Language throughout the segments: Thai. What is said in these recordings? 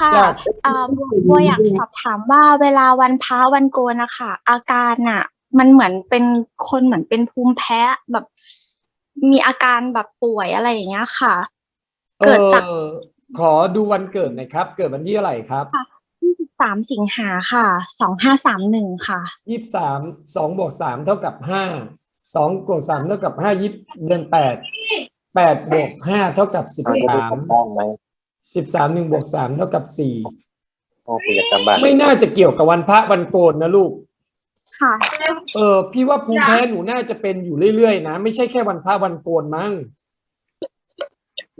ค่ะจ้ะเอ่อบัวบัวอยากสอบถามว่าเวลาวันพระวันโกนนะคะอาการอะมันเหมือนเป็นคนเหมือนเป็นภูมิแพ้แบบ มีอาการแบบป่วยอะไรอย่างเงี้ยค่ะ เกิดจากออขอดูวันเกิดหน่อยครับ เกิดวันที่อะไรครับสามสิงหาค่ะสองห้าสามหนึ่งค่ะยี่สิบสามสองบวกสามเท่ากับห้าสองบวกสามเท่ากับห้ายี่เดือนแปดแปดบวกห้าเท่ากับสิบสามบ้านไหม สิบสามหนึ่งบวกสามเท่ากับสี่พ่อกิจกรรมบ้านไม่น่าจะเกี่ยวกับวันพระวันโกนนะลูก ค่ะ เออ พี่ว่าภูมิแพ้หนูน่าจะเป็นอยู่เรื่อยๆนะ ไม่ใช่แค่วันพระวันโกนมั้ง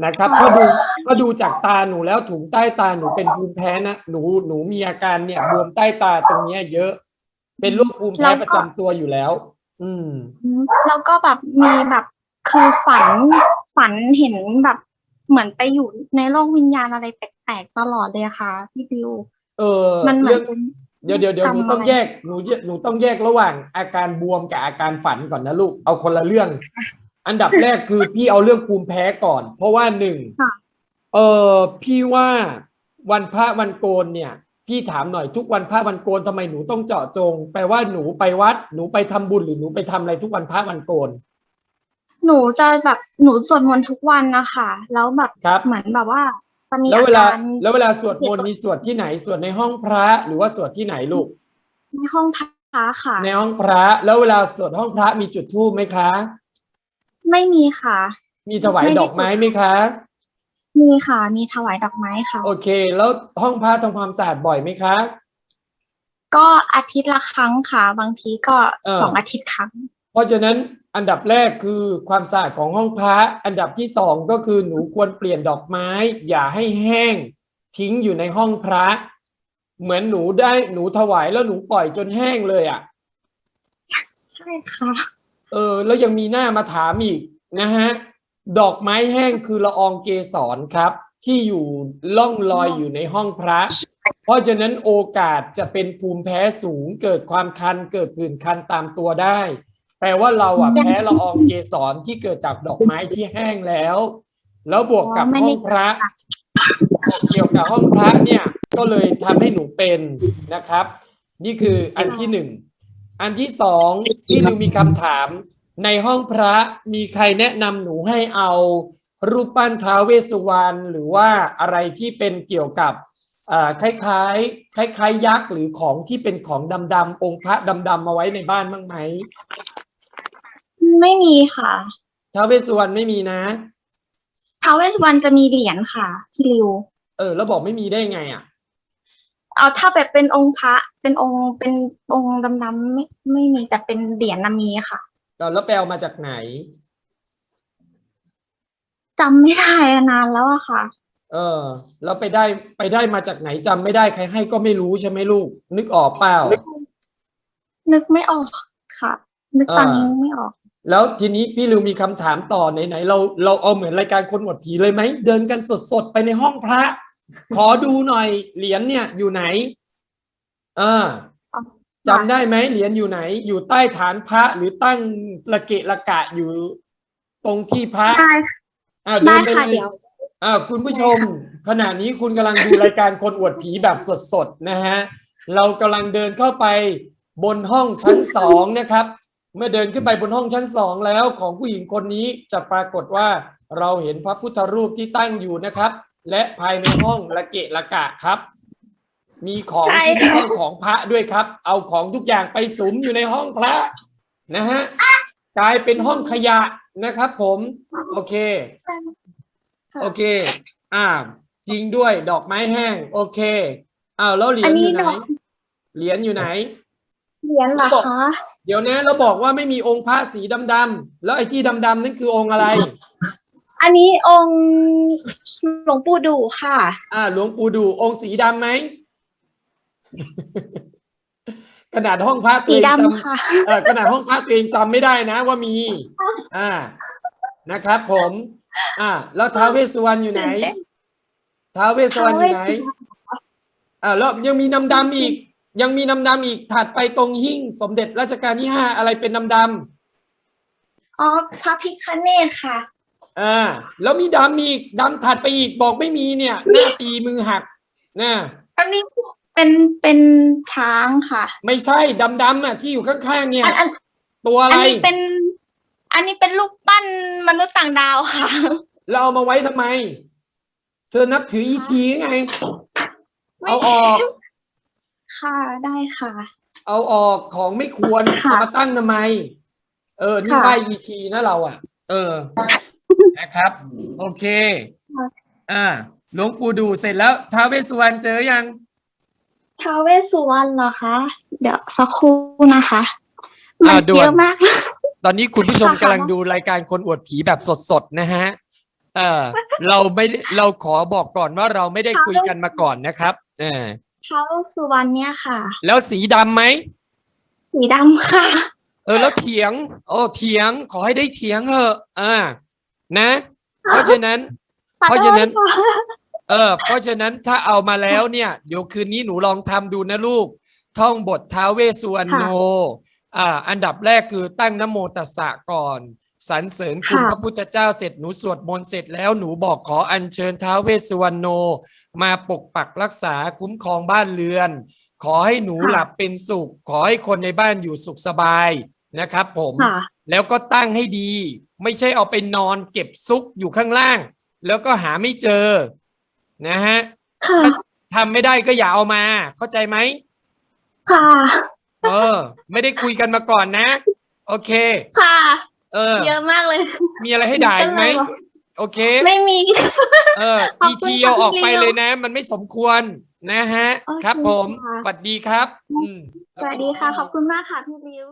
นะครับเพราะดูเพราะดูจากตาหนูแล้วถุงใต้ตาหนูเป็นภูมิแพ้นะหนูหนูมีอาการเนี่ยบวมใต้ตาตรงเนี้ยเยอะ เป็นโรคภูมิแพ้แล้วก็ประจำตัวอยู่แล้ว อืม แล้วก็แบบมีแบบคือฝันฝันเห็นแบบ เหมือนไปอยู่ในโลกวิญญาณอะไรแปลกๆตลอดเลยอะค่ะพี่บิวเออมันเหมือเรื่นองเป็นเดี๋ยวเดี๋ยวเดี๋ยวหนูทำต้องอะไรแยกหนูแยหนูต้องแยกระหว่างอาการบวมกับอาการฝันก่อนนะลูกเอาคนละเรื่อง อันดับแรกคือพี่เอาเรื่องภูมิแพ้ก่อน เพราะว่าหนึ่งค่ะเออพี่ว่าวันพระวันโกนเนี่ย พี่ถามหน่อยทุกวันพระวันโกนทำไมหนูต้องเจาะจง แปลว่าหนูไปวัด หนูไปทำบุญหรือหนูไปทำอะไรทุกวันพระวันโกน หนูจะแบบหนูสวดมนต์ทุกวันนะคะแล้วแบบครับ เหมือนแบบว่าจะมีแล้วอาเวลาการแล้วเวลาสวดมนต์มีสวดที่ไหนสวดในห้องพระหรือว่าสวดที่ไหนลูก ในห้องพระค่ะ ในห้องพระ แล้วเวลาสวดห้องพระมีจุดธูปไหมคะ ไม่มีค่ะ มีถวายไม่ได้ ดอกไม้จุดไหมคะ มีค่ะ มีถวายดอกไม้ค่ะ โอเค แล้วห้องพระทำความสะอาดบ่อยไหมคะ ก็อาทิตย์ละครั้งค่ะ บางทีก็เออ สองอาทิตย์ครั้ง เพราะฉะนั้นอันดับแรกคือความสะอาดของห้องพระอันดับที่สองก็คือหนูควรเปลี่ยนดอกไม้ อย่าให้แห้ง ทิ้งอยู่ในห้องพระ เหมือนหนูได้หนูถวายแล้วหนูปล่อยจนแห้งเลยอะใช่ค่ะเออ แล้วยังมีหน้ามาถามอีกนะฮะดอกไม้แห้งคือละอองเกสรครับ ที่อยู่ล่องลอยอยู่ในห้องพระ เพราะฉะนั้นโอกาสจะเป็นภูมิแพ้สูงเกิดความคันเกิดผื่นคันตามตัวได้ แปลว่าเราอะแพ้ละอองเกสรที่เกิดจากดอกไม้ที่แห้งแล้ว แล้วบวกกับอ๋อไม่ห้ได้องพระเกี่ยวกับห้องพระเนี่ยก็เลยทำให้หนูเป็นนะครับ นี่คืออันที่หนึ่งอันที่สองที่หนูมีคำถาม ในห้องพระมีใครแนะนำหนูให้เอารูปปั้นท้าวเวสสุวรรณหรือว่าอะไรที่เป็นเกี่ยวกับอ่าคล้ายๆคล้ายๆยักษ์หรือของที่เป็นของดำๆองค์พระดำๆมาไว้ในบ้านบ้างไหม ไม่มีค่ะท้าวเวสสุวรรณไม่มีนะ ท้าวเวสสุวรรณจะมีเหรียญค่ะพี่ริว เออ แล้วบอกไม่มีได้ไงอะ เอาถ้าแบบเป็นองค์พระเป็นองค์เป็นองค์ดำๆไม่ไม่มีแต่เป็นเหรียญนะมีค่ะแล้วไปเอามาจากไหนจำไม่ได้อะนานแล้วอะค่ะ เออ แล้วไปได้ไปได้มาจากไหนจำไม่ได้ใครให้ก็ไม่รู้ใช่ไหมลูก นึกออกเปล่านึกไม่ออกค่ะ นึกตอนนี้อ่าไม่ออก แล้วทีนี้พี่ลืมมีคำถามต่อไหนๆเราเราเอาเหมือนรายการคนหมดผีเลยไหมเดินกันสดๆไปในห้องพระ ขอดูหน่อยเหรียญเนี่ยอยู่ไหน เออจำได้ไหมเหรียญอยู่ไหน อยู่ใต้ฐานพระหรือตั้งระเกะระกะอยู่ตรงที่พระได้ค่ะอ่าเดิได้นไปค่ะเลยเดี๋ยวอ่าคุณผู้ชม ขณะนี้คุณกำลังดูรายการคนอวดผีแบบสดๆนะฮะเรากำลังเดินเข้าไปบนห้องชั้นสองนะครับ เมื่อเดินขึ้นไปบนห้องชั้นสองแล้วของผู้หญิงคนนี้จะปรากฏว่าเราเห็นพระพุทธรูปที่ตั้งอยู่นะครับ และภายในห้องละเกะละกะครับ มีของใช่ที่ไม่ค่ะใช่ของพระด้วยครับ เอาของทุกอย่างไปสุมอยู่ในห้องพระนะฮะกลายเป็นห้องขยะนะครับ ผมโอเคค่ะโอเค อ่า จริงด้วยดอกไม้แห้ง โอเคอ้าวแล้วเหรียอัญนอนี้ยู่ไหนดอก เหรียญอยู่ไหน เหรียญเหรอคะเดี๋ยวนะเราบอกว่าไม่มีองค์พระสีดำๆแล้วไอ้ที่ดำๆนั่นคือองค์อะไร อันนี้องค์หลวงปู่ดูค่ะ อ่า หลวงปู่ดูองค์สีดำไหม ขนาดห้องพระตัวสีเองจดำค่ะำเออขนาดห้องพระตัวเองจำไม่ได้นะว่ามี อ่า นะครับ ผม อ่า แล้วท้าวเวสสุวรรณอยู่ไหน ตื่นเต้นท้าวเวสสุวรรณอยู่ไหนท้าวเวสสุวรรณ อ่าแล้วยังมีน้ำดำอีก ยังมีน้ำดำอีกถัดไปตรงหิ้งสมเด็จรัชกาลที่ห้าอะไรเป็นน้ำดอ๋อพระพิคเนตค่ะำอ่าแล้วมีดำอีกดำถัดไปอีกบอกไม่มีเนี่ย หน้าตีมือหักนะอันนี้เป็นเป็นช้างค่ะ ไม่ใช่ดำๆอะที่อยู่ข้างๆเนี่ยอันอันตัวอะอัไรนนี้เป็น อันนี้เป็นรูปปั้นมนุษย์ต่างดาวค่ะ เราเอามาไว้ทำไม เธอนับถืออีทีไงไม่เอาอใช่อก ค่ะได้ค่ะ เอาออกของไม่ควรค่ะ เอามาตั้งทำไม เออ นี่ค่ะไหว้อีทีนะเราอะ เออ นะครับ โอเคค่ะอ่าหลวงปู่ดูเสร็จแล้วท้าวเวสสุวรรณเจอยัง ท้าวเวสสุวรรณเหรอคะ เดี๋ยวสักครู่นะคะอ่ามันด่วน เยอะมาก ตอนนี้คุณผู้ชมค่ะ กำลังดูรายการคนอวดผีแบบสดๆนะฮะ เออ เราไม่ได้เราขอบอกก่อนว่าเราไม่ได้คุยกันมาก่อนนะครับ เออ ท้าวเวสสุวรรณเนี่ยค่ะ แล้วสีดำไหม สีดำค่ะ เออแล้วเถียง โอ้เถียงขอให้ได้เถียงเถอะอ่านะ เพราะฉะนั้น เพราะฉะนั้นขอโทษค่ะเออ เพราะฉะนั้นถ้าเอามาแล้วเนี่ย เดี๋ยวคืนนี้หนูลองทำดูนะลูก ท่องบทท้าวเวสสุวรรณโน อ่า อันดับแรกคือตั้งนะโมตัสสะก่อน สรรเสริญคุณค่ะพระพุทธเจ้าเสร็จหนูสวดมนต์เสร็จแล้วหนูบอกขออัญเชิญท้าวเวสสุวรรณโน มาปกปักรักษาคุ้มครองบ้านเรือน ขอให้หนูหลับเป็นสุข ขอให้คนในบ้านอยู่สุขสบายนะครับ ผมค่ะแล้วก็ตั้งให้ดี ไม่ใช่เอาไปนอนเก็บซุกอยู่ข้างล่าง แล้วก็หาไม่เจอ นะฮะค่ะทำไม่ได้ก็อย่าเอามา เข้าใจไหมค่ะ เออ ไม่ได้คุยกันมาก่อนนะ โอเค ค่ะ เออ เยอะมากเลยมีอะไรให้ด่าอีกไหมก็เลยบอกโอเค ไม่มี เออขอบอีคุณทีค่ะเอาออกพี่ไปเลี้ยวเลยนะ มันไม่สมควรนะฮะ โอเคครับผมค่ะ สวัสดีครับอืม สวัสดีค่ะ ขอบคุณมากค่ะพี่ริว